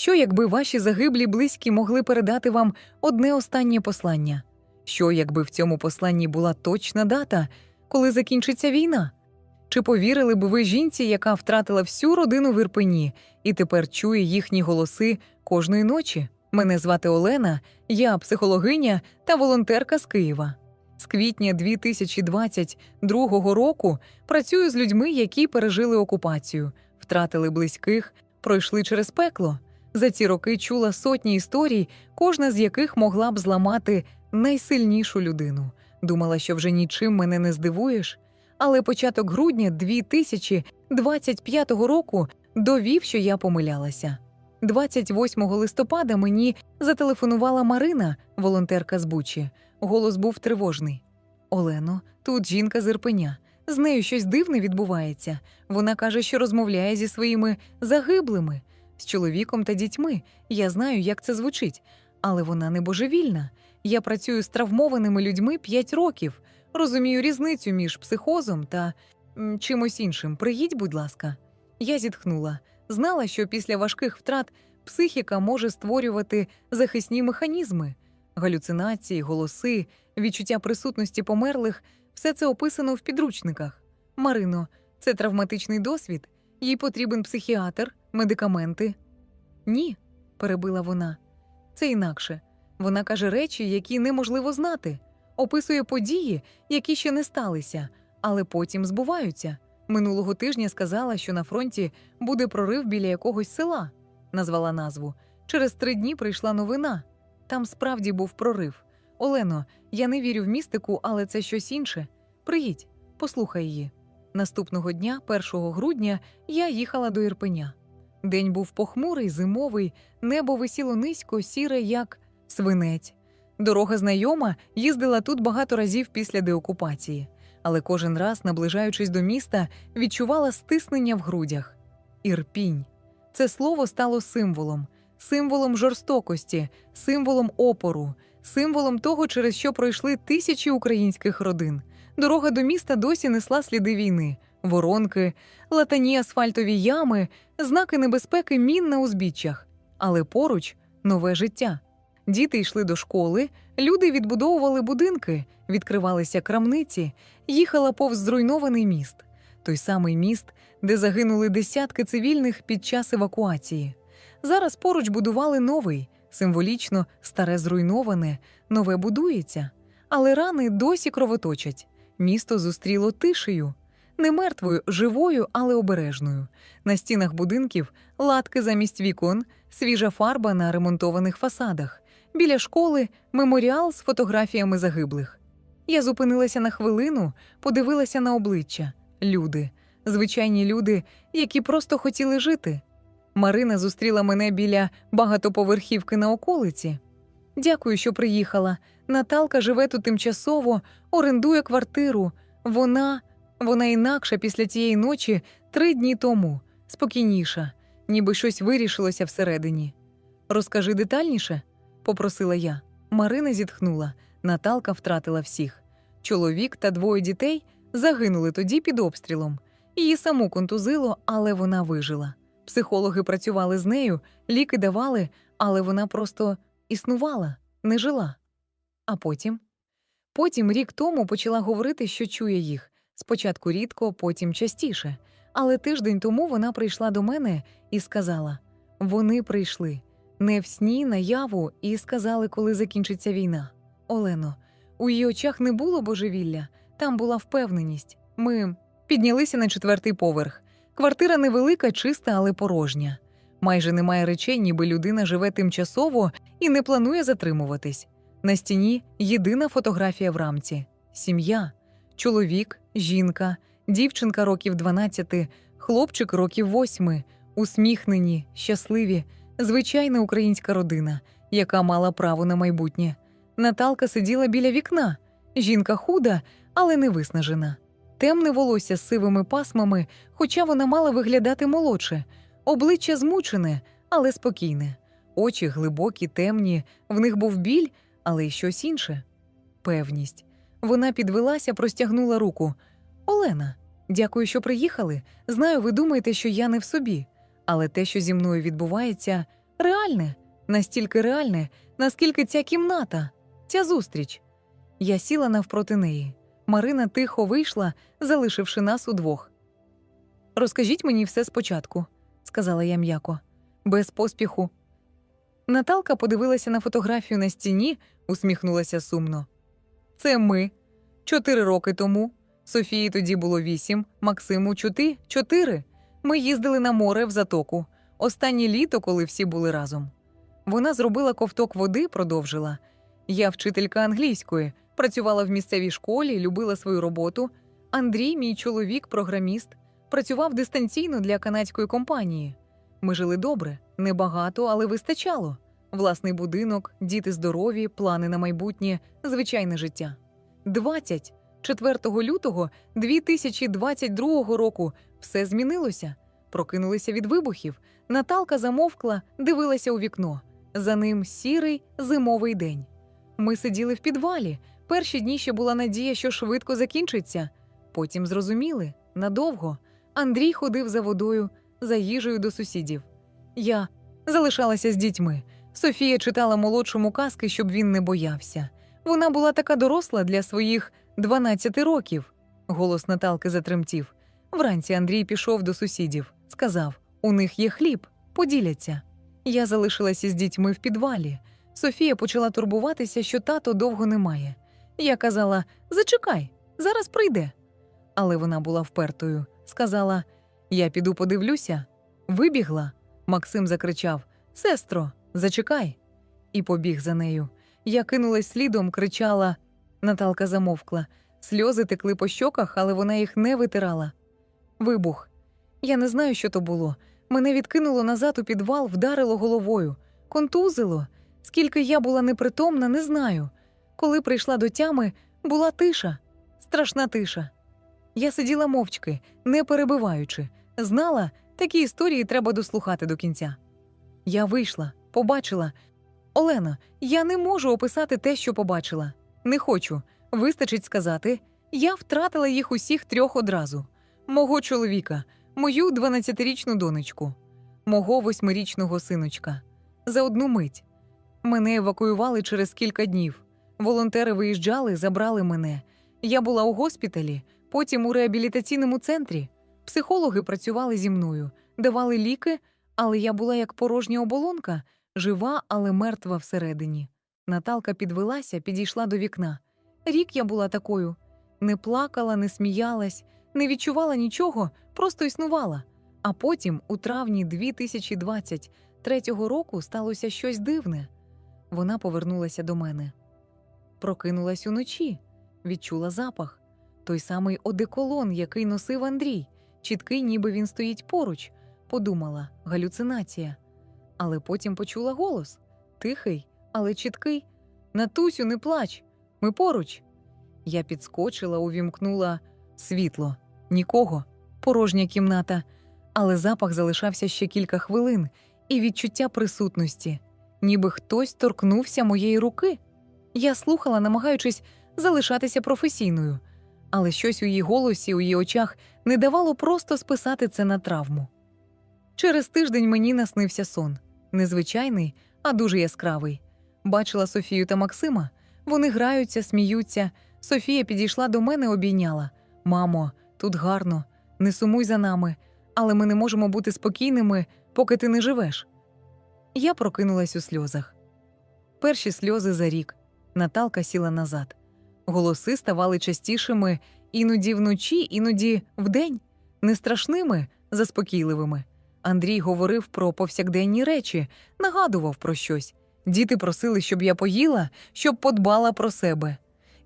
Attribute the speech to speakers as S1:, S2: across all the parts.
S1: Що, якби ваші загиблі близькі могли передати вам одне останнє послання? Що, якби в цьому посланні була точна дата, коли закінчиться війна? Чи повірили б ви жінці, яка втратила всю родину в Ірпені і тепер чує їхні голоси кожної ночі? Мене звати Олена, я психологиня та волонтерка з Києва. З квітня 2022 року працюю з людьми, які пережили окупацію, втратили близьких, пройшли через пекло. За ці роки чула сотні історій, кожна з яких могла б зламати найсильнішу людину. Думала, що вже нічим мене не здивуєш. Але початок грудня 2025 року довів, що я помилялася. 28 листопада мені зателефонувала Марина, волонтерка з Бучі. Голос був тривожний. Олено, тут жінка з Ірпеня. З нею щось дивне відбувається. Вона каже, що розмовляє зі своїми загиблими, з чоловіком та дітьми. Я знаю, як це звучить, але вона не божевільна. Я працюю з травмованими людьми 5 років. Розумію різницю між психозом та чимось іншим. Приїдь, будь ласка. Я зітхнула. Знала, що після важких втрат психіка може створювати захисні механізми, галюцинації, голоси, відчуття присутності померлих все це описано в підручниках. Марино, це травматичний досвід, їй потрібен психіатр, медикаменти. Ні, перебила вона. Це інакше. Вона каже речі, які неможливо знати, описує події, які ще не сталися, але потім збуваються. Минулого тижня сказала, що на фронті буде прорив біля якогось села, назвала назву. Через три дні прийшла новина. Там справді був прорив. Олено, я не вірю в містику, але це щось інше. Приїдь, послухай її. Наступного дня, 1 грудня, я їхала до Ірпеня. День був похмурий, зимовий, небо висіло низько, сіре, як свинець. Дорога знайома, їздила тут багато разів після деокупації, але кожен раз, наближаючись до міста, відчувала стиснення в грудях. Ірпінь. Це слово стало символом, символом жорстокості, символом опору, символом того, через що пройшли тисячі українських родин. Дорога до міста досі несла сліди війни, воронки, латані асфальтові ями, знаки небезпеки мін на узбіччях, але поруч нове життя. Діти йшли до школи, люди відбудовували будинки, відкривалися крамниці, їхала повз зруйнований міст, той самий міст, де загинули десятки цивільних під час евакуації. Зараз поруч будували новий, символічно старе зруйноване, нове будується, але рани досі кровоточать. Місто зустріло тишею, не мертвою, живою, але обережною. На стінах будинків латки замість вікон, свіжа фарба на ремонтованих фасадах. Біля школи меморіал з фотографіями загиблих. Я зупинилася на хвилину, подивилася на обличчя люди, звичайні люди, які просто хотіли жити. Марина зустріла мене біля багатоповерхівки на околиці. Дякую, що приїхала. Наталка живе тут тимчасово, орендує квартиру. Вона, вона інакша після тієї ночі три дні тому, спокійніша, ніби щось вирішилося всередині. Розкажи детальніше, попросила я. Марина зітхнула. Наталка втратила всіх. Чоловік та двоє дітей загинули тоді під обстрілом. Її саму контузило, але вона вижила. Психологи працювали з нею, ліки давали, але вона просто існувала, не жила. А потім? Потім рік тому почала говорити, що чує їх. Спочатку рідко, потім частіше. Але тиждень тому вона прийшла до мене і сказала: вони прийшли не в сні, наяву, і сказали, коли закінчиться війна. Олено, у її очах не було божевілля, там була впевненість. Ми піднялися на четвертий поверх. Квартира невелика, чиста, але порожня. Майже немає речей, ніби людина живе тимчасово і не планує затримуватись. На стіні єдина фотографія в рамці: сім'я, чоловік, жінка, дівчинка років 12, хлопчик років 8, усміхнені, щасливі, звичайна українська родина, яка мала право на майбутнє. Наталка сиділа біля вікна. Жінка худа, але не виснажена. Темне волосся з сивими пасмами, хоча вона мала виглядати молодше, обличчя змучене, але спокійне, очі глибокі, темні, в них був біль, але й щось інше певність. Вона підвелася, простягнула руку. Олена, дякую, що приїхали. Знаю, ви думаєте, що я не в собі, але те, що зі мною відбувається, реальне, настільки реальне, наскільки ця кімната, ця зустріч. Я сіла навпроти неї. Марина тихо вийшла, залишивши нас удвох. Розкажіть мені все спочатку, сказала я м'яко, без поспіху. Наталка подивилася на фотографію на стіні, усміхнулася сумно. Це ми. Чотири роки тому. Софії тоді було вісім, Максиму чути чотири. Ми їздили на море в затоку. Останнє літо, коли всі були разом. Вона зробила ковток води, продовжила. Я вчителька англійської, працювала в місцевій школі, любила свою роботу. Андрій, мій чоловік, програміст, працював дистанційно для канадської компанії. Ми жили добре, небагато, але вистачало. Власний будинок, діти здорові, плани на майбутнє, звичайне життя. 24 лютого 2022 року все змінилося. Прокинулися від вибухів. Наталка замовкла, дивилася у вікно. За ним сірий зимовий день. Ми сиділи в підвалі. Перші дні ще була надія, що швидко закінчиться. Потім зрозуміли надовго. Андрій ходив за водою, за їжею до сусідів. Я залишалася з дітьми. Софія читала молодшому казки, щоб він не боявся. Вона була така доросла для своїх 12 років. Голос Наталки затремтів. Вранці Андрій пішов до сусідів, сказав: у них є хліб, поділяться. Я залишилася з дітьми в підвалі. Софія почала турбуватися, що тато довго немає. Я казала: Зачекай, зараз прийде. Але вона була впертою. Сказала: Я піду подивлюся. Вибігла. Максим закричав: Сестро, зачекай. І побіг за нею. Я кинулась слідом, кричала. Наталка замовкла. Сльози текли по щоках, але вона їх не витирала. Вибух. Я не знаю, що то було. Мене відкинуло назад у підвал, вдарило головою, контузило. Скільки я була непритомна, не знаю. Коли прийшла до тями, була тиша, страшна тиша. Я сиділа мовчки, не перебиваючи, знала, такі історії треба дослухати до кінця. Я вийшла, побачила. Олена, я не можу описати те, що побачила. Не хочу. Вистачить сказати, я втратила їх усіх трьох одразу: мого чоловіка, мою 12-річну донечку, мого восьмирічного синочка. За одну мить. Мене евакуювали через кілька днів. Волонтери виїжджали, забрали мене. Я була у госпіталі, потім у реабілітаційному центрі. Психологи працювали зі мною, давали ліки, але я була як порожня оболонка, жива, але мертва всередині. Наталка підвелася, підійшла до вікна. Рік я була такою. Не плакала, не сміялась, не відчувала нічого, просто існувала. А потім, у травні 2023 року, сталося щось дивне. Вона повернулася до мене. Прокинулась уночі, відчула запах. Той самий одеколон, який носив Андрій, чіткий, ніби він стоїть поруч. Подумала галюцинація. Але потім почула голос тихий, але чіткий. Натусю, не плач, ми поруч. Я підскочила, увімкнула світло, нікого, порожня кімната, але запах залишався ще кілька хвилин, і відчуття присутності, ніби хтось торкнувся моєї руки. Я слухала, намагаючись залишатися професійною, але щось у її голосі, у її очах не давало просто списати це на травму. Через тиждень мені наснився сон незвичайний, а дуже яскравий. Бачила Софію та Максима. Вони граються, сміються. Софія підійшла до мене, обійняла. Мамо, тут гарно, не сумуй за нами, але ми не можемо бути спокійними, поки ти не живеш. Я прокинулась у сльозах. Перші сльози за рік. Наталка сіла назад. Голоси ставали частішими іноді вночі, іноді вдень, не страшними, заспокійливими. Андрій говорив про повсякденні речі, нагадував про щось. Діти просили, щоб я поїла, щоб подбала про себе.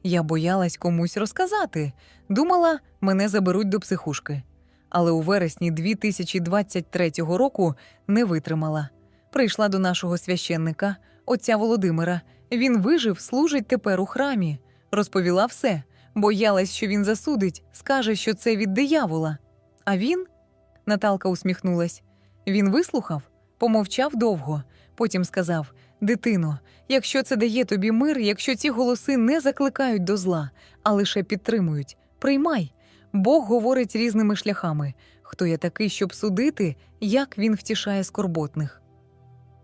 S1: Я боялась комусь розказати, думала, мене заберуть до психушки. Але у вересні 2023 року не витримала. Прийшла до нашого священника, отця Володимира. Він вижив, служить тепер у храмі. Розповіла все, боялась, що він засудить, скаже, що це від диявола. А він, Наталка усміхнулась, він вислухав, помовчав довго, потім сказав: Дитино, якщо це дає тобі мир, якщо ці голоси не закликають до зла, а лише підтримують, приймай. Бог говорить різними шляхами хто я такий, щоб судити, як він втішає скорботних.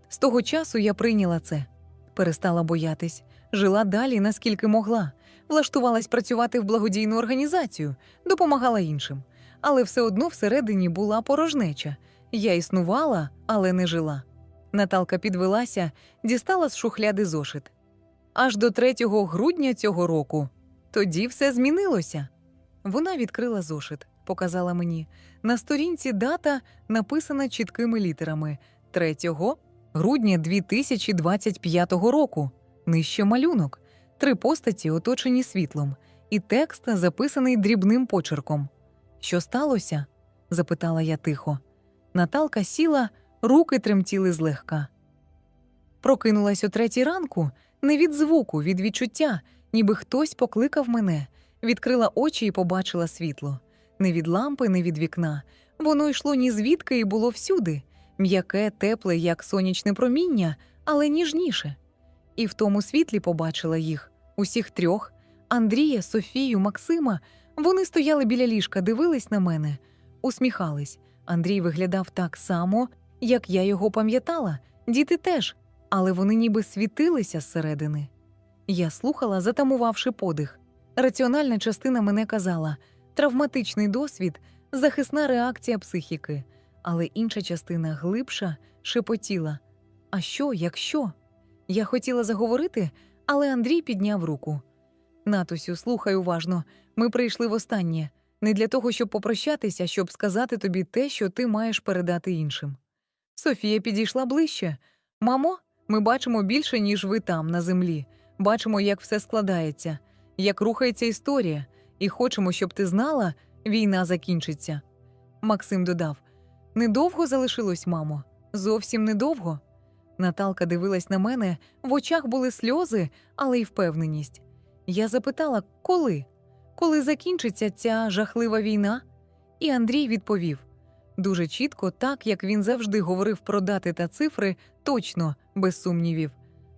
S1: З того часу я прийняла це, перестала боятись, жила далі, наскільки могла, влаштувалась працювати в благодійну організацію, допомагала іншим. Але все одно всередині була порожнеча. Я існувала, але не жила. Наталка підвелася, дістала з шухляди зошит. Аж до 3 грудня цього року. Тоді все змінилося. Вона відкрила зошит, показала мені. На сторінці дата написана чіткими літерами 3 грудня 2025 року. Нижче малюнок, три постаті, оточені світлом, і текст записаний дрібним почерком. Що сталося? запитала я тихо. Наталка сіла, руки тремтіли злегка. Прокинулась о третій ранку, не від звуку, від відчуття, ніби хтось покликав мене, відкрила очі і побачила світло. Не від лампи, не від вікна. Воно йшло ні звідки і було всюди м'яке, тепле, як сонячне проміння, але ніжніше. І в тому світлі побачила їх усіх трьох Андрія, Софію, Максима. Вони стояли біля ліжка, дивились на мене, усміхались. Андрій виглядав так само, як я його пам'ятала, діти теж, але вони ніби світилися зсередини. Я слухала, затамувавши подих. Раціональна частина мене казала травматичний досвід, захисна реакція психіки, але інша частина глибша шепотіла. А що, якщо? Я хотіла заговорити, але Андрій підняв руку. Натусю, слухай уважно, ми прийшли востаннє, не для того, щоб попрощатися, щоб сказати тобі те, що ти маєш передати іншим. Софія підійшла ближче. Мамо, ми бачимо більше, ніж ви там, на землі. Бачимо, як все складається, як рухається історія, і хочемо, щоб ти знала, війна закінчиться. Максим додав недовго залишилось, мамо, зовсім недовго. Наталка дивилась на мене, в очах були сльози, але й впевненість. Я запитала, коли? Коли закінчиться ця жахлива війна? І Андрій відповів дуже чітко, так як він завжди говорив про дати та цифри, точно, без сумнівів.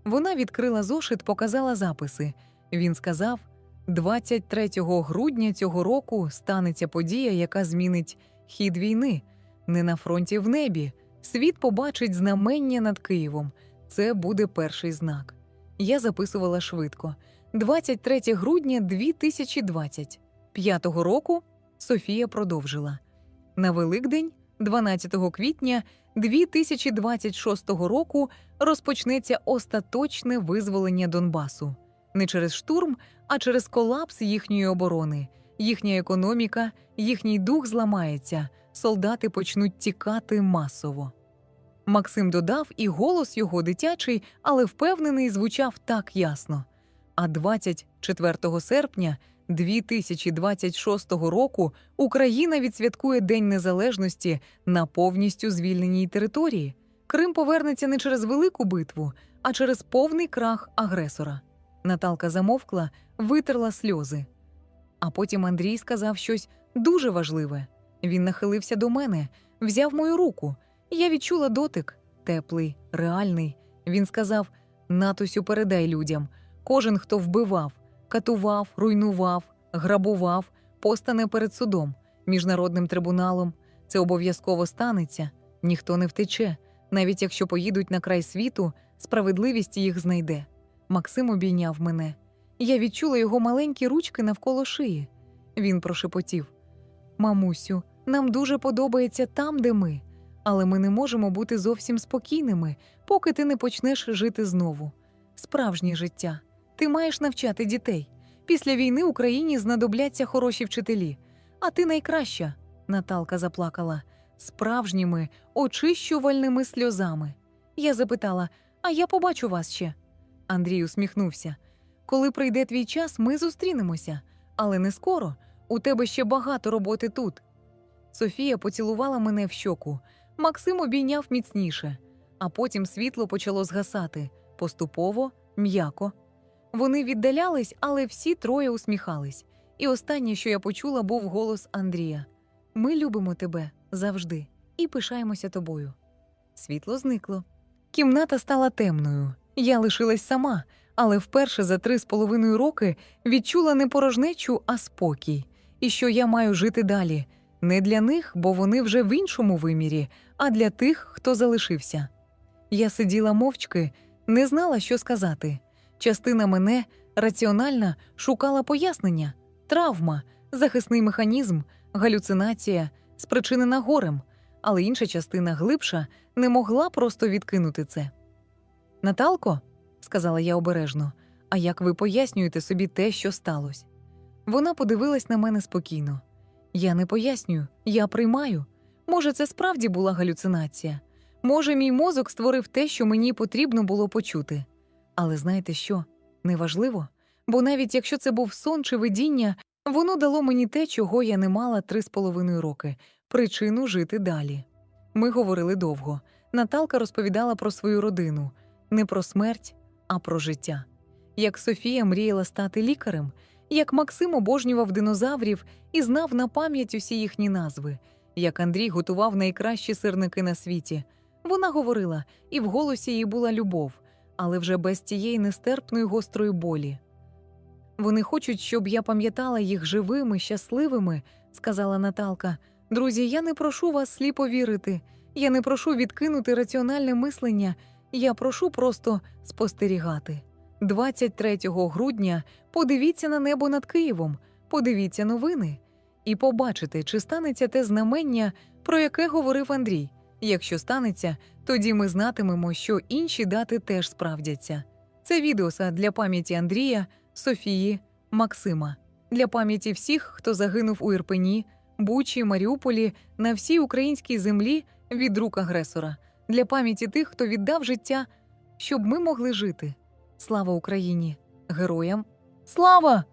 S1: Вона відкрила зошит, показала записи. Він сказав: 23 грудня цього року станеться подія, яка змінить хід війни, не на фронті в небі. Світ побачить знамення над Києвом. Це буде перший знак. Я записувала швидко. 23 грудня 2025 року Софія продовжила. На Великдень, 12 квітня 2026 року, розпочнеться остаточне визволення Донбасу не через штурм, а через колапс їхньої оборони. Їхня економіка, їхній дух зламається, солдати почнуть тікати масово. Максим додав, і голос його дитячий, але впевнений, звучав так ясно. А 24 серпня 2026 року Україна відсвяткує День Незалежності на повністю звільненій території. Крим повернеться не через велику битву, а через повний крах агресора. Наталка замовкла, витерла сльози. А потім Андрій сказав щось дуже важливе. Він нахилився до мене, взяв мою руку. Я відчула дотик, теплий, реальний. Він сказав: Натусю, передай людям. Кожен, хто вбивав, катував, руйнував, грабував, постане перед судом, міжнародним трибуналом. Це обов'язково станеться, ніхто не втече. Навіть якщо поїдуть на край світу, справедливість їх знайде. Максим обійняв мене. Я відчула його маленькі ручки навколо шиї. Він прошепотів: Мамусю, нам дуже подобається там, де ми, але ми не можемо бути зовсім спокійними, поки ти не почнеш жити знову. Справжнє життя. Ти маєш навчати дітей. Після війни Україні знадобляться хороші вчителі. А ти найкраща, Наталка заплакала, справжніми, очищувальними сльозами. Я запитала: А я побачу вас ще. Андрій усміхнувся. Коли прийде твій час, ми зустрінемося, але не скоро. У тебе ще багато роботи тут. Софія поцілувала мене в щоку. Максим обійняв міцніше, а потім світло почало згасати поступово, м'яко. Вони віддалялись, але всі троє усміхались. І останнє, що я почула, був голос Андрія: Ми любимо тебе завжди і пишаємося тобою. Світло зникло. Кімната стала темною. Я лишилась сама, але вперше за три з половиною роки відчула не порожнечу, а спокій, і що я маю жити далі. Не для них, бо вони вже в іншому вимірі, а для тих, хто залишився. Я сиділа мовчки, не знала, що сказати. Частина мене раціональна шукала пояснення, травма, захисний механізм, галюцинація, спричинена горем, але інша частина глибша не могла просто відкинути це. Наталко, сказала я обережно, а як ви пояснюєте собі те, що сталося? Вона подивилась на мене спокійно. Я не пояснюю, я приймаю. Може, це справді була галюцинація. Може, мій мозок створив те, що мені потрібно було почути. Але знаєте що? Неважливо, бо навіть якщо це був сон чи видіння, воно дало мені те, чого я не мала три з половиною роки причину жити далі. Ми говорили довго. Наталка розповідала про свою родину не про смерть, а про життя. Як Софія мріяла стати лікарем, як Максим обожнював динозаврів і знав на пам'ять усі їхні назви, як Андрій готував найкращі сирники на світі. Вона говорила, і в голосі їй була любов, але вже без тієї нестерпної гострої болі. Вони хочуть, щоб я пам'ятала їх живими, щасливими, сказала Наталка. Друзі, я не прошу вас сліпо вірити. Я не прошу відкинути раціональне мислення. Я прошу просто спостерігати. 23 грудня подивіться на небо над Києвом, подивіться новини і побачите, чи станеться те знамення, про яке говорив Андрій. Якщо станеться, тоді ми знатимемо, що інші дати теж справдяться. Це відеоса для пам'яті Андрія, Софії, Максима, для пам'яті всіх, хто загинув у Ірпені, Бучі, Маріуполі, на всій українській землі від рук агресора, для пам'яті тих, хто віддав життя, щоб ми могли жити. Слава Україні! Героям! Слава!